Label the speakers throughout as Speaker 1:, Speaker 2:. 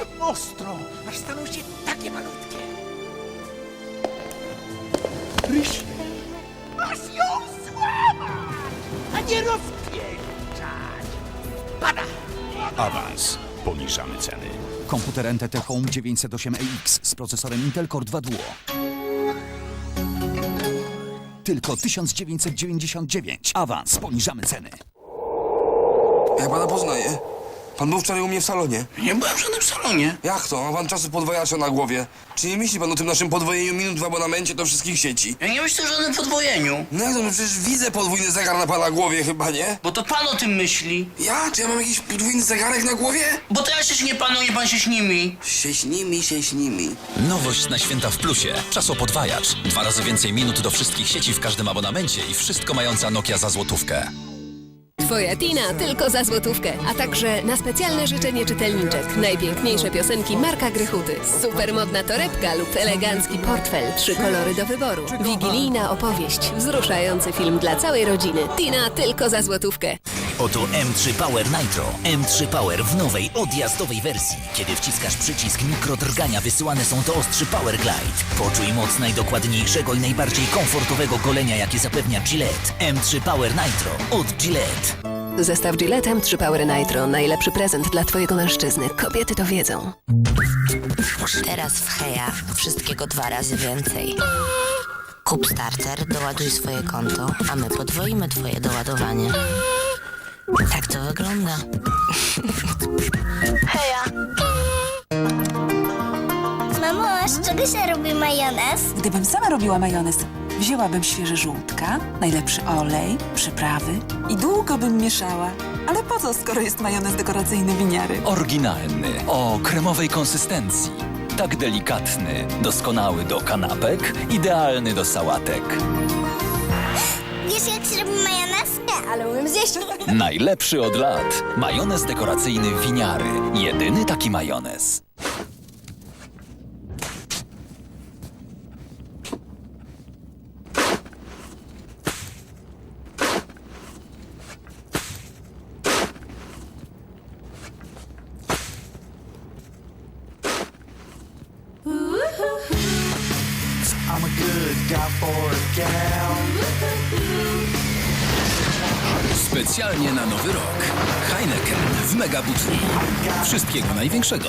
Speaker 1: tak ostro, aż staną się takie malutkie. Ryś, masz ją złamać, a nie rozpięczać. Pada!
Speaker 2: Awans. Poniżamy ceny.
Speaker 3: Komputer NTT Home 908AX z procesorem Intel Core 2 Duo. Tylko 1999. Awans. Poniżamy ceny.
Speaker 4: Ja pana poznaję. Pan był wczoraj u mnie w salonie.
Speaker 5: Nie byłem w żadnym salonie.
Speaker 4: Jak to? Ma pan czasu podwajacza na głowie. Czy nie myśli pan o tym naszym podwojeniu minut w abonamencie do wszystkich sieci?
Speaker 5: Ja nie myślę o żadnym podwojeniu.
Speaker 4: No jak to? No przecież widzę podwójny zegar na pana głowie chyba, nie?
Speaker 5: Bo to pan o tym myśli.
Speaker 4: Ja? Czy ja mam jakiś podwójny zegarek na głowie?
Speaker 5: Bo to ja się nie panuję, pan się śnimi.
Speaker 4: Sieśnimi, sieśnimi.
Speaker 6: Nowość na święta w plusie. Czasopodwajacz. Dwa razy więcej minut do wszystkich sieci w każdym abonamencie i wszystko mająca Nokia za złotówkę.
Speaker 7: Twoja Tina tylko za złotówkę, a także na specjalne życzenie czytelniczek. Najpiękniejsze piosenki Marka Grychuty. Supermodna torebka lub elegancki portfel. Trzy kolory do wyboru. Wigilijna opowieść. Wzruszający film dla całej rodziny. Tina tylko za złotówkę.
Speaker 8: Oto M3 Power Nitro. M3 Power w nowej, odjazdowej wersji. Kiedy wciskasz przycisk mikrodrgania, wysyłane są do ostrzy Power Glide. Poczuj moc najdokładniejszego i najbardziej komfortowego golenia, jakie zapewnia Gillette. M3 Power Nitro od Gillette.
Speaker 7: Zestaw Gillette M3 Power Nitro. Najlepszy prezent dla twojego mężczyzny. Kobiety to wiedzą.
Speaker 9: Teraz w Heja wszystkiego dwa razy więcej. Kup starter, doładuj swoje konto, a my podwoimy twoje doładowanie. Tak to wygląda.
Speaker 10: Mamo, z czego się robi majonez?
Speaker 11: Gdybym sama robiła majonez, wzięłabym świeże żółtka, najlepszy olej, przyprawy i długo bym mieszała. Ale po co, skoro jest majonez dekoracyjny winiary?
Speaker 6: Oryginalny, o kremowej konsystencji. Tak delikatny, doskonały do kanapek, idealny do sałatek.
Speaker 10: Wiesz, jak się robi majonez? Ale umiem zjeść.
Speaker 6: Najlepszy od lat. Majonez dekoracyjny winiary. Jedyny taki majonez.
Speaker 1: I'm a good guy for a gal.
Speaker 6: Specjalnie na nowy rok. Heineken w Mega. Wszystkiego największego.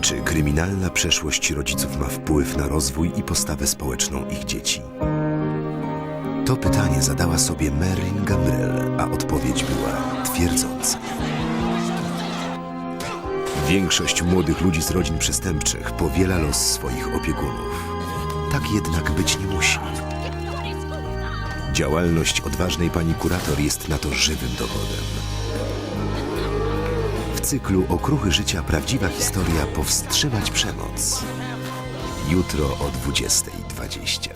Speaker 2: Czy kryminalna przeszłość rodziców ma wpływ na rozwój i postawę społeczną ich dzieci? To pytanie zadała sobie Marilyn Gambrel, a odpowiedź była twierdząca. Większość młodych ludzi z rodzin przestępczych powiela los swoich opiekunów. Tak jednak być nie musi. Działalność odważnej pani kurator jest na to żywym dowodem. W cyklu Okruchy Życia prawdziwa historia powstrzymać przemoc. Jutro o 20.20.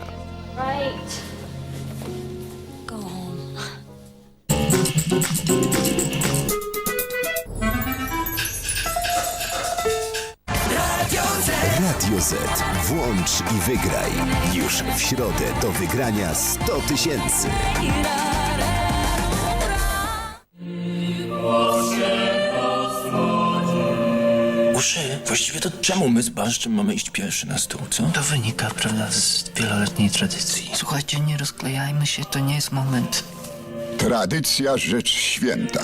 Speaker 2: Radio Z. Włącz i wygraj. Już w środę do wygrania 100 tysięcy.
Speaker 5: Uszy, właściwie to czemu my z Barszczem mamy iść pierwszy na stół, co?
Speaker 12: To wynika, prawda, z wieloletniej tradycji. Słuchajcie, nie rozklejajmy się, to nie jest moment.
Speaker 13: Tradycja rzecz święta.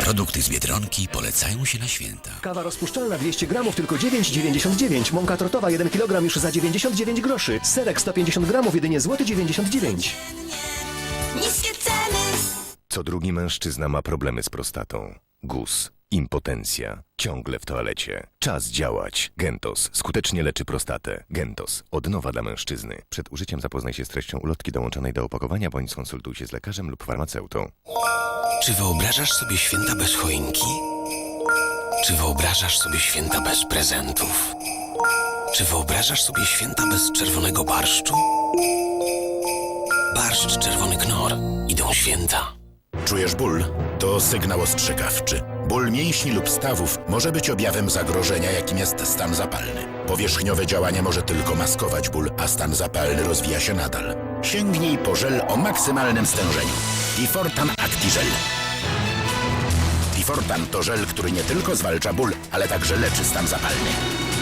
Speaker 8: Produkty z Biedronki polecają się na święta.
Speaker 1: Kawa rozpuszczalna 200 gramów tylko 9,99. Mąka tortowa 1 kg już za 99 groszy. Serek 150 gramów jedynie złoty 99.
Speaker 10: Niskie ceny.
Speaker 2: Co drugi mężczyzna ma problemy z prostatą. Guz, impotencja, ciągle w toalecie. Czas działać. Gentos skutecznie leczy prostatę. Gentos od nowa dla mężczyzny. Przed użyciem zapoznaj się z treścią ulotki dołączonej do opakowania bądź skonsultuj się z lekarzem lub farmaceutą.
Speaker 8: Czy wyobrażasz sobie święta bez choinki? Czy wyobrażasz sobie święta bez prezentów? Czy wyobrażasz sobie święta bez czerwonego barszczu? Barszcz czerwony knor. Idą święta.
Speaker 13: Czujesz ból? To sygnał ostrzegawczy. Ból mięśni lub stawów może być objawem zagrożenia, jakim jest stan zapalny. Powierzchniowe działanie może tylko maskować ból, a stan zapalny rozwija się nadal. Sięgnij po żel o maksymalnym stężeniu. Tifortan Actigel. Tifortan to żel, który nie tylko zwalcza ból, ale także leczy stan zapalny.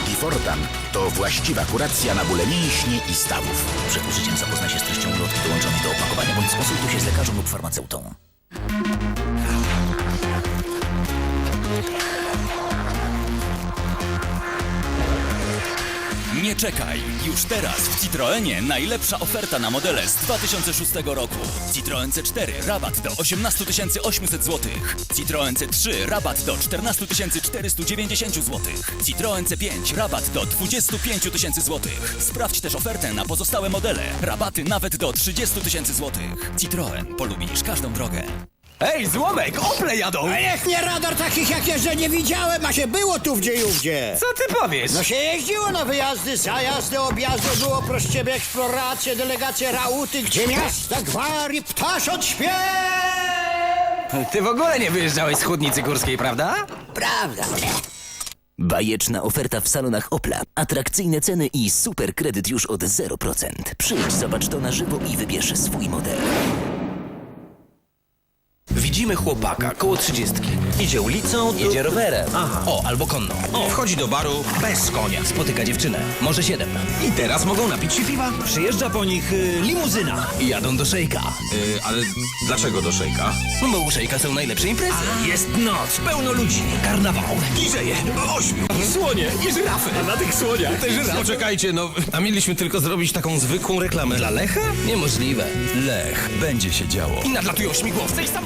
Speaker 13: Tifortan to właściwa kuracja na bóle mięśni i stawów.
Speaker 8: Przed użyciem zapoznaj się z treścią ulotki dołączonej do opakowania bądź skonsultuj się z lekarzem lub farmaceutą.
Speaker 6: Nie czekaj! Już teraz w Citroenie najlepsza oferta na modele z 2006 roku. Citroen C4 rabat do 18 800 zł. Citroen C3 rabat do 14 490 zł. Citroen C5 rabat do 25 000 zł. Sprawdź też ofertę na pozostałe modele. Rabaty nawet do 30 000 zł. Citroen. Polubisz każdą drogę.
Speaker 14: Ej, złomek, Ople jadą!
Speaker 15: A niech nie radar takich jak jeżdżę nie widziałem, a się było tu gdzie i ówdzie.
Speaker 14: Co ty powiesz?
Speaker 15: No się jeździło na wyjazdy, zajazdy, objazdy, było proś ciebie eksploracje, delegacje, rauty, gdzie miasta, gwary, ptaszot śpiew!
Speaker 14: Ty w ogóle nie wyjeżdżałeś z chudnicy górskiej, prawda?
Speaker 15: Prawda.
Speaker 8: Bajeczna oferta w salonach Opla. Atrakcyjne ceny i super kredyt już od 0%. Przyjdź, zobacz to na żywo i wybierz swój model.
Speaker 16: Widzimy chłopaka koło trzydziestki. Idzie ulicą.
Speaker 8: Jedzie rowerem.
Speaker 16: Aha. O, albo konno. O, wchodzi do baru bez konia. Spotyka dziewczynę. Może siedem. I teraz mogą napić się piwa. Przyjeżdża po nich y, limuzyna. I jadą do szejka.
Speaker 17: Y, ale dlaczego do szejka?
Speaker 16: No bo u szejka są najlepsze imprezy. Jest noc, pełno ludzi, karnawał. Gizeje, ośmiu. Słonie i żyrafy. A na tych słoniach te żyrafy.
Speaker 17: Poczekajcie, no, a mieliśmy tylko zrobić taką zwykłą reklamę.
Speaker 16: Dla Lecha? Niemożliwe.
Speaker 6: Lech. Będzie się działo.
Speaker 16: I nadlatują śmigłowce i sam...